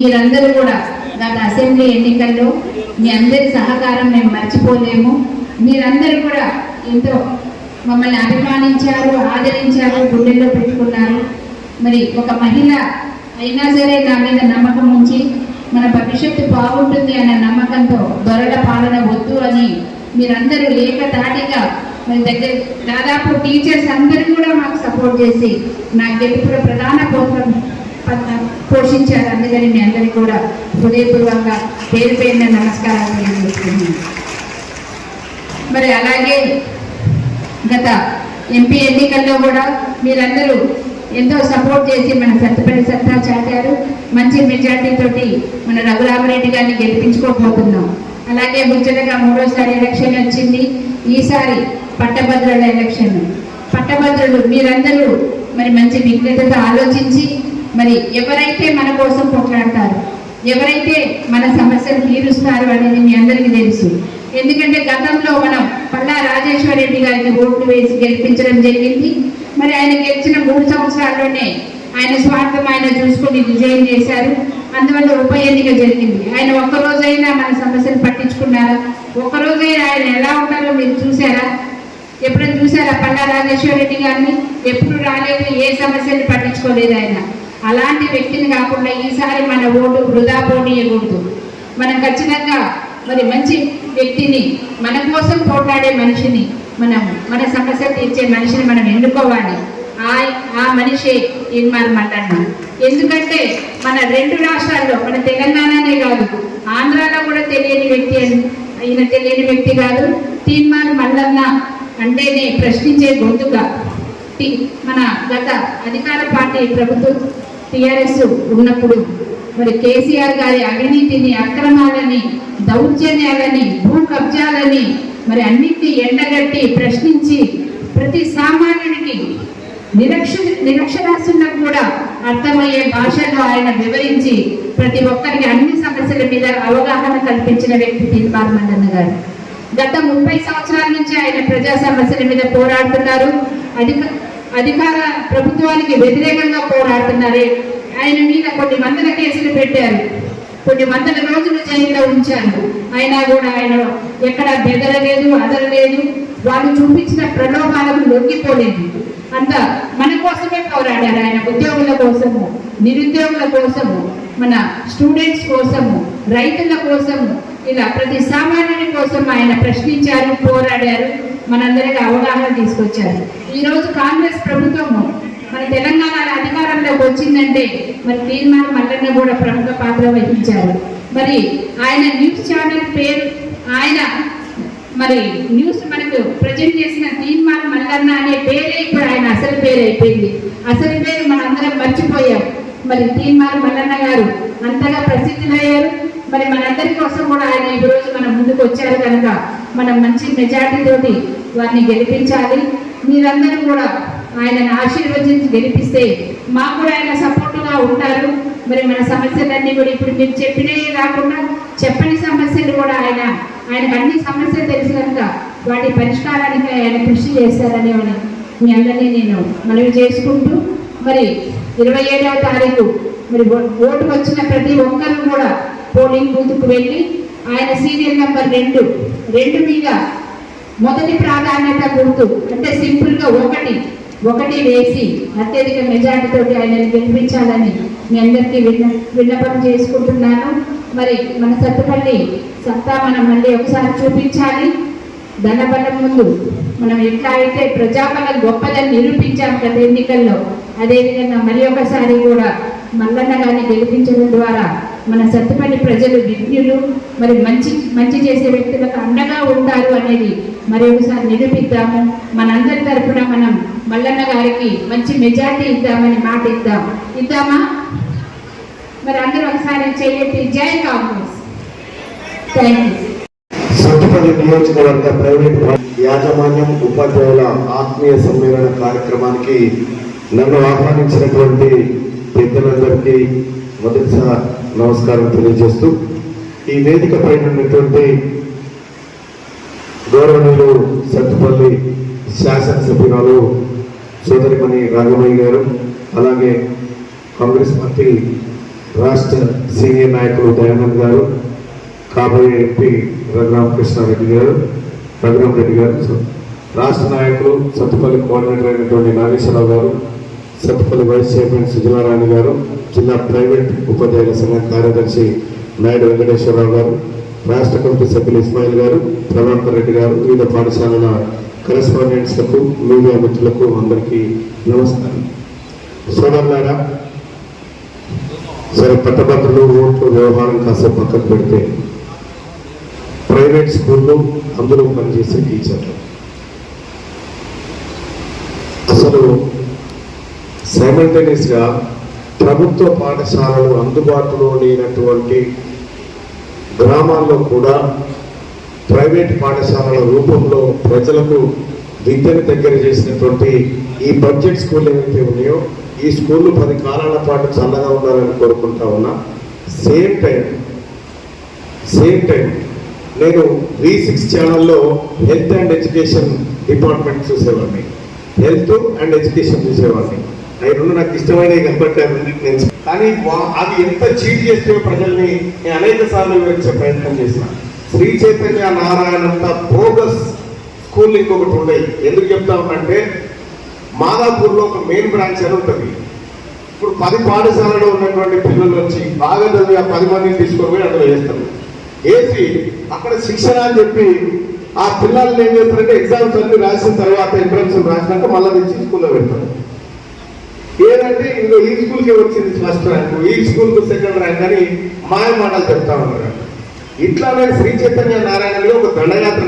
మీరందరూ కూడా గత అసెంబ్లీ ఎన్నికల్లో మీ అందరి సహకారం మేము మర్చిపోలేము. మీరందరూ కూడా ఎంతో మమ్మల్ని అభిమానించారు ఆదరించారు గుండెల్లో పెట్టుకున్నారు. మరి ఒక మహిళ అయినా సరే నా మీద నమ్మకం ఉంచి మన భవిష్యత్తు బాగుంటుంది అన్న నమ్మకంతో దొరల పాలన వద్దు అని మీరందరూ ఏకతాటిగా మరి దగ్గర దాదాపు టీచర్స్ అందరూ కూడా మాకు సపోర్ట్ చేసి నా గెలుపుల ప్రధాన కోసం పోషించారు. అందుకని మీ అందరికీ కూడా హృదయపూర్వకంగా పేరు పేరున నమస్కారాలు తెలియజేస్తున్నాను. మరి అలాగే గత ఎంపీ ఎన్నికల్లో కూడా మీరందరూ ఎంతో సపోర్ట్ చేసి మన సత్తుపల్లి సత్తా చాటారు మంచి మెజార్టీతోటి మన రఘురామరెడ్డి గారిని గెలిపించుకోబోతున్నాం. అలాగే ముచ్చటగా మూడోసారి ఎలక్షన్ వచ్చింది. ఈసారి పట్టభద్రుల ఎలక్షన్. పట్టభద్రులు మీరందరూ మరి మంచి విజ్ఞతతో ఆలోచించి మరి ఎవరైతే మన కోసం పోట్లాడతారు ఎవరైతే మన సమస్యలు తీరుస్తారు అనేది మీ అందరికీ తెలుసు. ఎందుకంటే గతంలో మనం పల్లా రాజేశ్వర రెడ్డి గారిని ఓట్లు వేసి గెలిపించడం జరిగింది. మరి ఆయన గెలిచిన మూడు సంవత్సరాల్లోనే ఆయన స్వార్థం ఆయన చూసుకొని విజయం చేశారు. అందువల్ల ఉప ఎన్నిక జరిగింది. ఆయన ఒక్కరోజైనా మన సమస్యలు పట్టించుకున్నారా? ఒక్కరోజైనా ఆయన ఎలా ఉన్నారో మీరు చూసారా ఎప్పుడైనా చూసారా పల్లా రాజేశ్వర రెడ్డి గారిని? ఎప్పుడు రాలేదు ఏ సమస్యలు పట్టించుకోలేదు ఆయన. అలాంటి వ్యక్తిని కాకుండా ఈసారి మన ఓటు వృధా పోనీయకూడదు మనం ఖచ్చితంగా మరి మంచి వ్యక్తిని మన కోసం పోట్లాడే మనిషిని మనం మన సమస్య తీర్చే మనిషిని మనం ఎన్నుకోవాలి. ఆ ఆ మనిషే ఇన్మార్ మల్లన్న ఎందుకంటే మన రెండు రాష్ట్రాల్లో మన తెలంగాణనే కాదు ఆంధ్రాలో కూడా తెలియని వ్యక్తి అని ఈయన తెలియని వ్యక్తి కాదు. తీన్మార్ మల్లన్న అంటేనే ప్రశ్నించే గొంతుగా మన గత అధికార పార్టీ ప్రభుత్వం టిఆర్ఎస్ ఉన్నప్పుడు మరి కేసీఆర్ గారి అవినీతిని అక్రమాలని దౌర్జన్యాలని భూ కబ్జాలని మరి అన్నింటినీ ఎండగట్టి ప్రశ్నించి ప్రతి సామాన్యుడికి నిరక్ష నిరక్షరాస్యులకు కూడా అర్థమయ్యే భాషలో ఆయన వివరించి ప్రతి ఒక్కరికి అన్ని సమస్యల మీద అవగాహన కల్పించిన వ్యక్తి తీర్మార్ మండన్న గారు. గత ముప్పై సంవత్సరాల నుంచి ఆయన ప్రజా సమస్యల మీద పోరాడుతున్నారు. అధిక అధికార ప్రభుత్వానికి వ్యతిరేకంగా పోరాడుతున్నారు. ఆయన మీద కొన్ని వందల కేసులు పెట్టారు. కొన్ని వందల రోజులు జైల్లో ఉంచారు. అయినా కూడా ఆయన ఎక్కడ బెదరలేదు అదరలేదు. వాళ్ళు చూపించిన ప్రలోభాలకు లొంగిపోలేదు. అంత మన కోసమే పోరాడారు ఆయన ఉద్యోగుల కోసము నిరుద్యోగుల కోసము మన స్టూడెంట్స్ కోసము రైతుల కోసము. ఇలా ప్రతి సామాన్యుని కోసం ఆయన ప్రశ్నించారు పోరాడారు. మనందరికీ అవగాహన తీసుకొచ్చారు. ఈరోజు కాంగ్రెస్ ప్రభుత్వము మన తెలంగాణ అధికారంలోకి వచ్చిందంటే మరి తీర్మాన మల్లన్న కూడా ప్రముఖ పాత్ర వహించారు. మరి ఆయన న్యూస్ ఛానల్ పేరు ఆయన మరి న్యూస్ మనకు ప్రజెంట్ చేసిన తీర్మానం మల్లన్న అనే పేరే ఇప్పుడు ఆయన అసలు పేరు అయిపోయింది. అసలు పేరు మనందరం మర్చిపోయాం. మరి తీర్మానం మల్లన్న గారు అంతగా ప్రసిద్ధులయ్యారు. మరి మనందరి కోసం కూడా ఆయన ఈ రోజు మన ముందుకు వచ్చారు కనుక మనం మంచి మెజార్టీ తోటి వారిని గెలిపించాలి. మీరందరూ కూడా ఆయనను ఆశీర్వదించి గెలిపిస్తే మాకు కూడా ఆయన సపోర్టుగా ఉంటారు. మరి మన సమస్యలన్నీ కూడా ఇప్పుడు మీరు చెప్పినే కాకుండా చెప్పని సమస్యలు కూడా ఆయన ఆయనకు అన్ని సమస్యలు తెలుసు కనుక వాటి పరిష్కారానికి ఆయన కృషి చేశారని మీ అందరినీ నేను మనవి చేసుకుంటూ మరి ఇరవై ఏడవ తారీఖు మరి ఓ- ఓటుకు వచ్చిన ప్రతి ఒక్కరూ కూడా పోలింగ్ బూత్కు వెళ్ళి ఆయన సీరియల్ నెంబర్ రెండు రెండు మీద మొదటి ప్రాధాన్యత గుర్తు అంటే సింపుల్గా ఒకటి ఒకటి వేసి అత్యధిక మెజార్టీతో ఆయనను గెలిపించాలని మీ అందరికీ విన్న విన్నపం చేసుకుంటున్నాను. మరి మన సత్తుపల్లి సత్తా మనం మళ్ళీ ఒకసారి చూపించాలి. ధనబలం ముందు మనం ఎట్లా అయితే ప్రజాబలం గొప్పదని నిరూపించాం గత ఎన్నికల్లో అదేవిధంగా మరి ఒకసారి కూడా మల్లన్న గారిని గెలిపించడం ద్వారా మన సత్తుపల్లి ప్రజలు విజ్ఞులు మరి మంచి మంచి చేసే వ్యక్తులకు అండగా ఉంటారు అనేది మరి ఒకసారి నిరూపిద్దాము. మనందరి తరపున మనం మల్లన్న గారికి మంచి మెజార్టీ ఇద్దామని మాట ఇద్దాం. ఇద్దామా? మరి అందరూ ఒకసారి చేయటి జై కాంగ్రెస్. థ్యాంక్ యూ సత్తుపల్లి నియోజకవర్గ ప్రైవేట్ యాజమాన్యం ఉపాధ్యాయుల ఆత్మీయ సమ్మేళన కార్యక్రమానికి నన్ను ఆహ్వానించినటువంటి పెద్దలందరికీ మొదటిసారి నమస్కారం తెలియజేస్తూ ఈ వేదిక పైన ఉన్నటువంటి గౌరవనీయులు సత్తుపల్లి శాసనసభ్యురాలు సోదరిమణి రాఘవయ్య గారు అలాగే కాంగ్రెస్ పార్టీ రాష్ట్ర సీనియర్ నాయకులు దయానంద్ గారు కాబోయే ఎంపీ రఘురామకృష్ణారెడ్డి గారు రఘురామరెడ్డి గారు రాష్ట్ర నాయకులు సత్తుపల్లి కోఆర్డినేటర్ అయినటువంటి నాగేశ్వరరావు గారు సత్తుపల్లి వైస్ చైర్మన్ సుజలారాణి గారు జిల్లా ప్రైవేట్ ఉపాధ్యాయుల సంఘ కార్యదర్శి నాయుడు వెంకటేశ్వరరావు గారు రాష్ట్ర కమిటీ సభ్యులు ఇస్మాయిల్ గారు ప్రభాకర్ రెడ్డి గారు వివిధ పాఠశాలల కరెస్పాండెంట్స్లకు మీడియా మిత్రులకు అందరికీ నమస్కారం. సోదరులారా సరే పట్టభద్రులు ఓట్లు వ్యవహారం కాసేపు పక్కకు పెడితే ప్రైవేట్ స్కూల్లో అందులో పనిచేసే టీచర్లు. అసలు సైమల్టేనియస్గా ప్రభుత్వ పాఠశాలలు అందుబాటులో లేనటువంటి గ్రామాల్లో కూడా ప్రైవేట్ పాఠశాలల రూపంలో ప్రజలకు విద్యను దగ్గర చేసినటువంటి ఈ బడ్జెట్ స్కూల్ ఏవైతే ఉన్నాయో ఈ స్కూళ్ళు పది కాలాల పాటు చల్లగా ఉండాలని కోరుకుంటా ఉన్నా. సేమ్ టైం సేమ్ టైం నేను వి సిక్స్ ఛానల్లో హెల్త్ అండ్ ఎడ్యుకేషన్ డిపార్ట్మెంట్ చూసేవాడిని. హెల్త్ అండ్ ఎడ్యుకేషన్ చూసేవాడిని. అవి రెండు నాకు ఇష్టమైనవి కాబట్టి అవి నేను కానీ అది ఎంత చీట్ చేస్తే ప్రజల్ని నేను అనేక సార్లు వివరించే ప్రయత్నం చేసిన. శ్రీ చైతన్య నారాయణంత బోగస్ స్కూల్ ఇంకొకటి ఉండేది ఎందుకు చెప్తామంటే మాదాపూర్లో ఒక మెయిన్ బ్రాంచ్ అని ఉంటుంది. ఇప్పుడు పది పాఠశాలలో ఉన్నటువంటి పిల్లలు వచ్చి బాగా చదివి ఆ పది మందిని తీసుకొని పోయి అందులో వేస్తారు. వేసి అక్కడ శిక్షణ అని చెప్పి ఆ పిల్లల్ని ఏం చేస్తారంటే ఎగ్జామ్స్ అన్ని రాసిన తర్వాత ఎంట్రన్స్ రాసినాక మళ్ళీ తెచ్చి స్కూల్లో పెడతారు. ఏదంటే ఇంకో ఈ స్కూల్కి వచ్చింది ఫస్ట్ ర్యాంక్ ఈ స్కూల్కి సెకండ్ ర్యాంక్ అని మాయ మాటలు చెప్తా ఉన్నారు. ఇట్లా నేను శ్రీ చైతన్య నారాయణలో ఒక దండయాత్ర